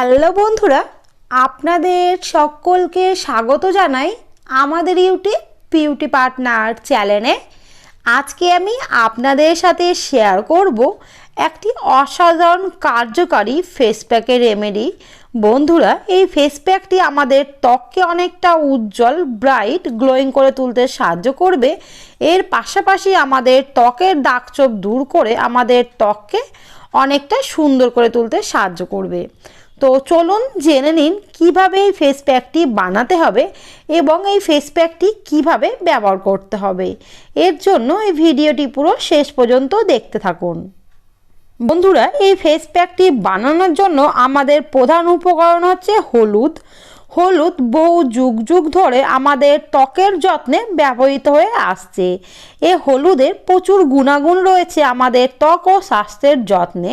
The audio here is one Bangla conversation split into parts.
হ্যালো বন্ধুরা, আপনাদের সকলকে স্বাগত জানাই আমাদের ইউটিউব বিউটি পার্টনার চ্যানেলে। আজকে আমি আপনাদের সাথে শেয়ার করব একটি অসাধারণ কার্যকারী ফেস প্যাকের রেমেডি বন্ধুরা, এই ফেস প্যাকটি আমাদের ত্বককে অনেকটা উজ্জ্বল ব্রাইট গ্লোয়িং করে তুলতে সাহায্য করবে। এর পাশাপাশি আমাদের ত্বকের দাগছোপ দূর করে আমাদের ত্বককে অনেকটা সুন্দর করে তুলতে সাহায্য করবে। তো চলুন জেনে নিন কীভাবে এই ফেস প্যাকটি বানাতে হবে এবং এই ফেস প্যাকটি কীভাবে ব্যবহার করতে হবে। এর জন্য এই ভিডিওটি পুরো শেষ পর্যন্ত দেখতে থাকুন। বন্ধুরা, এই ফেস প্যাকটি বানানোর জন্য আমাদের প্রধান উপকরণ হচ্ছে হলুদ। হলুদ বহু যুগ যুগ ধরে আমাদের ত্বকের যত্নে ব্যবহৃত হয়ে আসছে। এ হলুদের প্রচুর গুণাগুণ রয়েছে আমাদের ত্বক ও স্বাস্থ্যের যত্নে।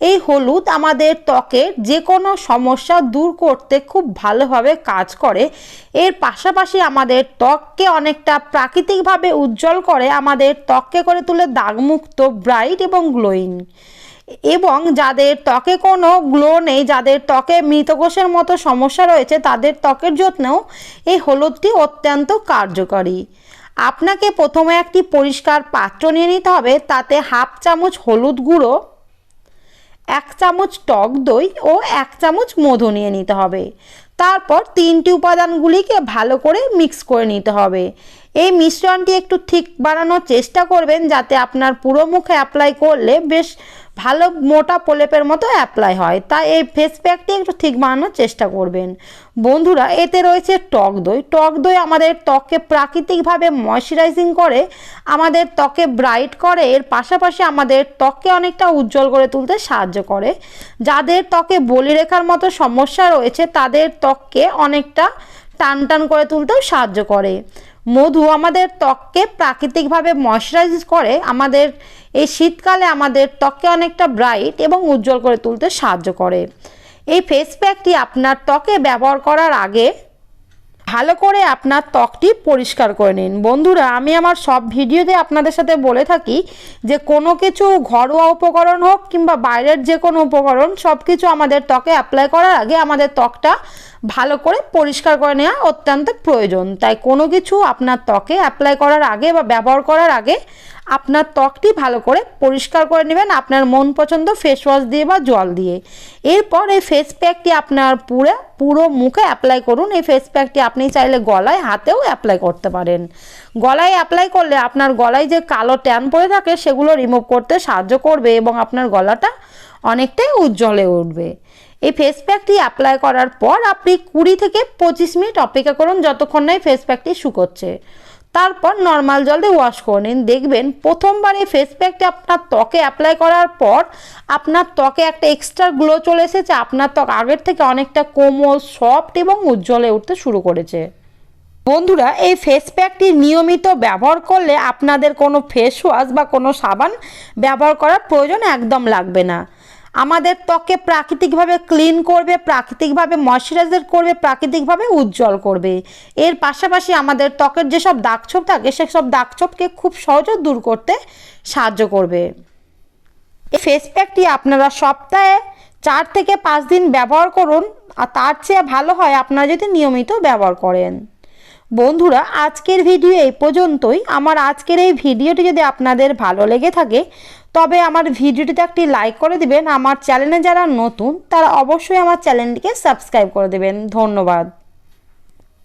এই হলুদ আমাদের ত্বকের যে কোনো সমস্যা দূর করতে খুব ভালোভাবে কাজ করে। এর পাশাপাশি আমাদের ত্বককে অনেকটা প্রাকৃতিকভাবে উজ্জ্বল করে আমাদের ত্বককে করে তুলে দাগমুক্ত, ব্রাইট এবং গ্লোয়িং। এবং যাদের ত্বকে কোনো গ্লো নেই, যাদের ত্বকে মৃতকোষের মতো সমস্যা রয়েছে, তাদের ত্বকের যত্নেও এই হলুদটি অত্যন্ত কার্যকরী। আপনাকে প্রথমে একটি পরিষ্কার পাত্র নিয়ে নিতে হবে, তাতে হাফ চামচ হলুদ গুঁড়ো, এক চামচ টক দই ও এক চামচ মধু নিয়ে নিতে হবে। তারপর তিনটি উপাদানগুলিকে ভালো করে মিক্স করে নিতে হবে। এই মিশ্রণটি একটু ঠিক বানানোর চেষ্টা করবেন, যাতে আপনার পুরো মুখে অ্যাপ্লাই করলে বেশ ভালো মোটা প্রলেপের মতো অ্যাপ্লাই হয়। তাই এই ফেস প্যাকটি একটু ঠিক বানানোর চেষ্টা করবেন। বন্ধুরা, এতে রয়েছে টক দই। টক দই আমাদের ত্বককে প্রাকৃতিকভাবে ময়শ্চারাইজিং করে, আমাদের ত্বকে ব্রাইট করে, এর পাশাপাশি আমাদের ত্বককে অনেকটা উজ্জ্বল করে তুলতে সাহায্য করে। যাদের ত্বকে বলিরেখার মতো সমস্যা রয়েছে, তাদের ত্বককে অনেকটা টান টান করে তুলতেও সাহায্য করে। মধু আমাদের ত্বককে প্রাকৃতিকভাবে ময়শ্চারাইজ করে, আমাদের এই শীতকালে আমাদের ত্বককে অনেকটা ব্রাইট এবং উজ্জ্বল করে তুলতে সাহায্য করে। এই ফেস প্যাকটি আপনার ত্বকে ব্যবহার করার আগে ভালো করে আপনার ত্বকটি পরিষ্কার করে নিন। বন্ধুরা, আমি আমার সব ভিডিওতে আপনাদের সাথে বলে থাকি যে কোনো কিছু ঘরোয়া উপকরণ হোক কিংবা বাইরের যে কোনো উপকরণ সব কিছু আমাদের ত্বকে অ্যাপ্লাই করার আগে আমাদের ত্বকটা ভালো করে পরিষ্কার করে নেওয়া অত্যন্ত প্রয়োজন। তাই কোনো কিছু আপনার ত্বকে অ্যাপ্লাই করার আগে বা ব্যবহার করার আগে আপনার ত্বকটি ভালো করে পরিষ্কার করে নেবেন, আপনার মন পছন্দ ফেস ওয়াশ দিয়ে বা জল দিয়ে। এরপর এই ফেস প্যাকটি আপনার পুরো পুরো মুখে অ্যাপ্লাই করুন। এই ফেস প্যাকটি আপনি চাইলে গলায়, হাতেও অ্যাপ্লাই করতে পারেন। গলায় অ্যাপ্লাই করলে আপনার গলায় যে কালো ট্যান পড়ে থাকে, সেগুলো রিমুভ করতে সাহায্য করবে এবং আপনার গলাটা অনেকটাই উজ্জ্বল উঠবে। এই ফেস প্যাকটি অ্যাপ্লাই করার পর আপনি কুড়ি থেকে পঁচিশ মিনিট অপেক্ষা করুন, যতক্ষণ না এই ফেস প্যাকটি শুকোচ্ছে। তারপর নর্মাল জল দিয়ে ওয়াশ করে নিন। দেখবেন প্রথমবার এই ফেস প্যাকটি আপনার ত্বকে অ্যাপ্লাই করার পর আপনার ত্বকে একটা এক্সট্রা গ্লো চলে এসেছে, আপনার ত্বক আগের থেকে অনেকটা কোমল সফট এবং উজ্জ্বলে উঠতে শুরু করেছে। বন্ধুরা, এই ফেস প্যাকটি নিয়মিত ব্যবহার করলে আপনাদের কোনো ফেস ওয়াশ বা কোনো সাবান ব্যবহার করার প্রয়োজন একদম লাগবে না। আমাদের ত্বককে প্রাকৃতিকভাবে ক্লিন করবে, প্রাকৃতিকভাবে ময়শ্চারাইজার করবে, প্রাকৃতিকভাবে উজ্জ্বল করবে। এর পাশাপাশি আমাদের ত্বকের যেসব দাগছোপ থাকে, সেসব দাগছোপকে খুব সহজে দূর করতে সাহায্য করবে। এই ফেস প্যাকটি আপনারা সপ্তাহে চার থেকে পাঁচ দিন ব্যবহার করুন, আর তার চেয়ে ভালো হয় আপনারা যদি নিয়মিত ব্যবহার করেন। বন্ধুরা, আজকের ভিডিও এই পর্যন্তই। আমার আজকের এই ভিডিওটি যদি আপনাদের ভালো লেগে থাকে তবে আমার ভিডিওটিতে একটি লাইক করে দিবেন। আমার চ্যানেলে যারা নতুন, তারা অবশ্যই আমার চ্যানেলটিকে সাবস্ক্রাইব করে দেবেন। ধন্যবাদ।